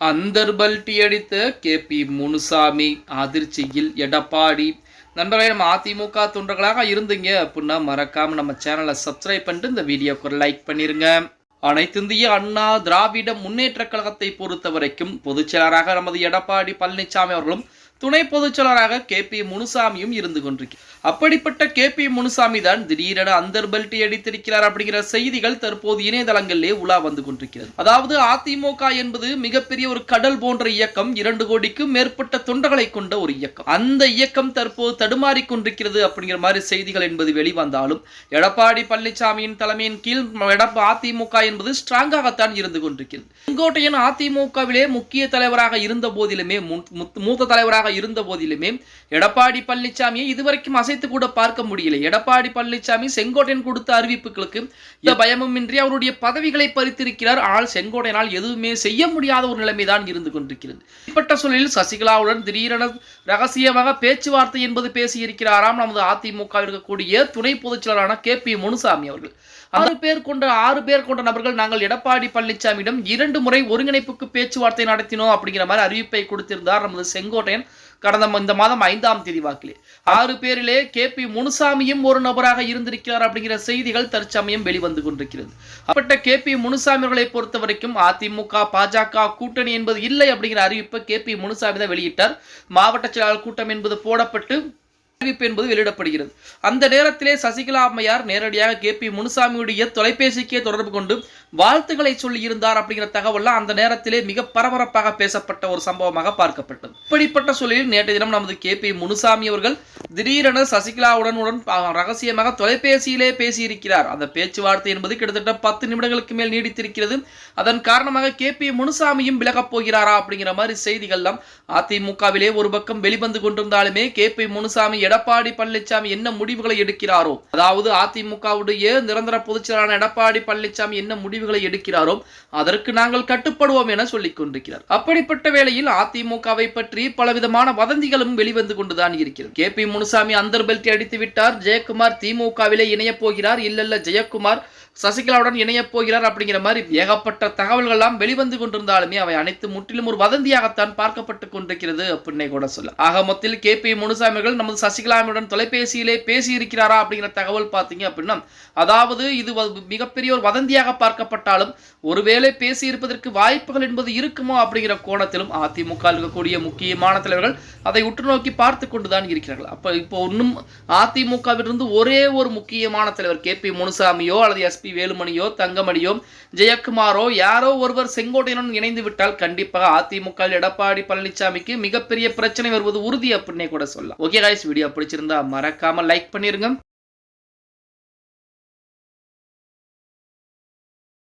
அந்தர்பல்டி அடித்த K P Munusamy அதிர்ச்சியில் எடப்பாடி. நண்பர்களே நம்ம அதிமுக தொண்டர்களாக இருந்தீங்க அப்படின்னா மறக்காம நம்ம சேனலை சப்ஸ்கிரைப் பண்ணிட்டு இந்த வீடியோக்கு ஒரு லைக் பண்ணிருங்க. அனைத்திந்திய அண்ணா திராவிட முன்னேற்ற கழகத்தை பொறுத்த வரைக்கும் பொதுச் செயலராக நமது எடப்பாடி பழனிசாமி அவர்களும் துணை பொதுச் செயலராக கே பி முனுசாமியும் இருந்து கொண்டிருக்கிறார் அப்படிப்பட்ட கே பி முனுசாமி தான் திடீரென அந்தர் பெல்ட்டி அடித்திருக்கிறார் அப்படிங்கிற செய்திகள் தற்போது இணையதளங்களிலே உலா வந்து கொண்டிருக்கிறது. அதாவது அதிமுக என்பது மிகப்பெரிய ஒரு கடல் போன்ற இயக்கம் இரண்டு கோடிக்கும் மேற்பட்ட தொண்டர்களை கொண்ட ஒரு இயக்கம். அந்த இயக்கம் தற்போது தடுமாறி கொண்டிருக்கிறது அப்படிங்கிற மாதிரி செய்திகள் என்பது வெளிவந்தாலும் எடப்பாடி பழனிசாமியின் தலைமையின் கீழ் அதிமுக என்பது ஸ்ட்ராங்காகத்தான் இருந்து கொண்டிருக்கிறது. செங்கோட்டையன் அதிமுகவிலே முக்கிய தலைவராக இருந்த போதிலுமே மூத்த தலைவராக இருந்த போதிலுமே எடப்பாடி பழனிசாமியை இதுவரைக்கும் அசைத்து கூட பார்க்க முடியல. எடப்பாடி பழனிசாமி செங்கோட்டையன் கொடுத்த அறிவிப்புகளுக்கு இந்த பயமுமின்றி அவருடைய பதவிகளை பறித்திருக்கிறார். ஆனால் செங்கோட்டையனால் எதுவுமே செய்ய முடியாத ஒரு நிலைமைதான் இருந்து கொண்டிருக்கிறது. இப்பட்ட சூழலில் சசிகலாவுடன் திடீரென ரகசியமாக பேச்சுவார்த்தை என்பது பேசியிருக்கிறாராம் நமது அதிமுக இருக்கக்கூடிய துணை பொதுச் செயலரான கே பி முனுசாமி அவர்கள். ஆறு பேர் கொண்ட ஆறு பேர் கொண்ட நபர்கள் நாங்கள் எடப்பாடி பழனிசாமியிடம் இரண்டு முறை ஒருங்கிணைப்புக்கு பேச்சுவார்த்தை நடத்தினோம் அப்படிங்கிற மாதிரி அறிவிப்பை கொடுத்திருந்தார் நமது செங்கோட்டையன். கடந்த இந்த மாதம் ஐந்தாம் தேதி வாக்கிலே. ஆறு பேரிலே கே பி முனுசாமியும் ஒரு நபராக இருந்திருக்கிறார் அப்படிங்கிற செய்திகள் தற்சமயம் வெளிவந்து கொண்டிருக்கிறது. அப்பட்ட கே பி முனுசாமி அவர்களை பொறுத்த வரைக்கும் அதிமுக பாஜக கூட்டணி என்பது இல்லை அப்படிங்கிற அறிவிப்பை கே பி முனுசாமி தான் வெளியிட்டார். மாவட்ட செயலாளர் கூட்டம் என்பது போடப்பட்டு அறிவிப்பு என்பது வெளியிடப்படுகிறது. அந்த நேரத்திலே சசிகலா அம்மையார் நேரடியாக கே பி முனுசாமியுடைய தொலைபேசிக்கே தொடர்பு கொண்டு வாழ்த்துக்களை சொல்லியிருந்தார் அப்படிங்கிற தகவல்லாம் அந்த நேரத்திலே மிக பரபரப்பாக பேசப்பட்ட ஒரு சம்பவமாக பார்க்கப்பட்டது. இப்படிப்பட்ட சூழலில் நேற்றைய தினம் நமது கே பி முனுசாமி அவர்கள் திடீரென சசிகலாவுடன் உடன் ரகசியமாக தொலைபேசியிலே பேசியிருக்கிறார். அந்த பேச்சுவார்த்தை என்பது கிட்டத்தட்ட பத்து நிமிடங்களுக்கு மேல் நீடித்திருக்கிறது. அதன் காரணமாக கே பி முனுசாமியும் விலகப் போகிறாரா அப்படிங்கிற மாதிரி செய்திகள்லாம் அதிமுகவிலே ஒரு பக்கம் வெளிவந்து கொண்டிருந்தாலுமே கே பி முனுசாமி எடப்பாடி பழனிசாமி என்ன முடிவுகளை எடுக்கிறாரோ அதாவது அதிமுகவுடைய நிரந்தர பொதுச்செயலாளர் எடப்பாடி பழனிசாமி என்ன முடிவுகளை எடுக்கிறாரோ அதற்கு நாங்கள் கட்டுப்படுவோம் என சொல்லிக் கொண்டிருக்கிறார். அப்படிப்பட்ட வேளையில் அதிமுகவை பற்றி பலவிதமான வதந்திகளும் வெளிவந்து கொண்டுதான் இருக்கிறது. கே பி முனுசாமி அந்தர் அடித்து விட்டார். ஜெயக்குமார் திமுகவிலே இணையப் போகிறார். இல்லல்ல ஜெயக்குமார் சசிகலாவுடன் இணையப் போகிறார் அப்படிங்கிற மாதிரி ஏகப்பட்ட தகவல்கள் எல்லாம் வெளிவந்து கொண்டிருந்தாலுமே அவை அனைத்து முற்றிலும் ஒரு வதந்தியாகத்தான் பார்க்கப்பட்டு கொண்டிருக்கிறது அப்படின்னே கூட சொல்ல ஆக மொத்தத்தில் கே பி முனுசாமிகள் நமது சசிகலாவுடன் தொலைபேசியிலே பேசி இருக்கிறாரா அப்படிங்கிற தகவல் பார்த்தீங்க அப்படின்னா அதாவது இது மிகப்பெரிய ஒரு வதந்தியாக பார்க்கப்பட்டாலும் ஒருவேளை பேசி இருப்பதற்கு வாய்ப்புகள் என்பது இருக்குமோ அப்படிங்கிற கோணத்திலும் அதிமுக இருக்கக்கூடிய முக்கியமான தலைவர்கள் அதை உற்று நோக்கி பார்த்து கொண்டுதான் இருக்கிறார்கள். அப்ப இப்போ இன்னும் அதிமுகவிலிருந்து ஒரே ஒரு முக்கியமான தலைவர் கே பி முனுசாமியோ அல்லது எஸ்பி வேலுமணியோ தங்கமணியோ ஜெயக்குமாரோ யாரோ ஒருவர் செங்கோட்டையுடன் இணைந்து விட்டால் கண்டிப்பாக அதிமுக எடப்பாடி பழனிசாமிக்கு மிகப்பெரிய பிரச்சனை வருவது உறுதி அப்படின்னே கூட சொல்லலாம். ஓகே ராய்ஸ் வீடியோ பிடிச்சிருந்தா மறக்காம லைக் பண்ணிருங்க.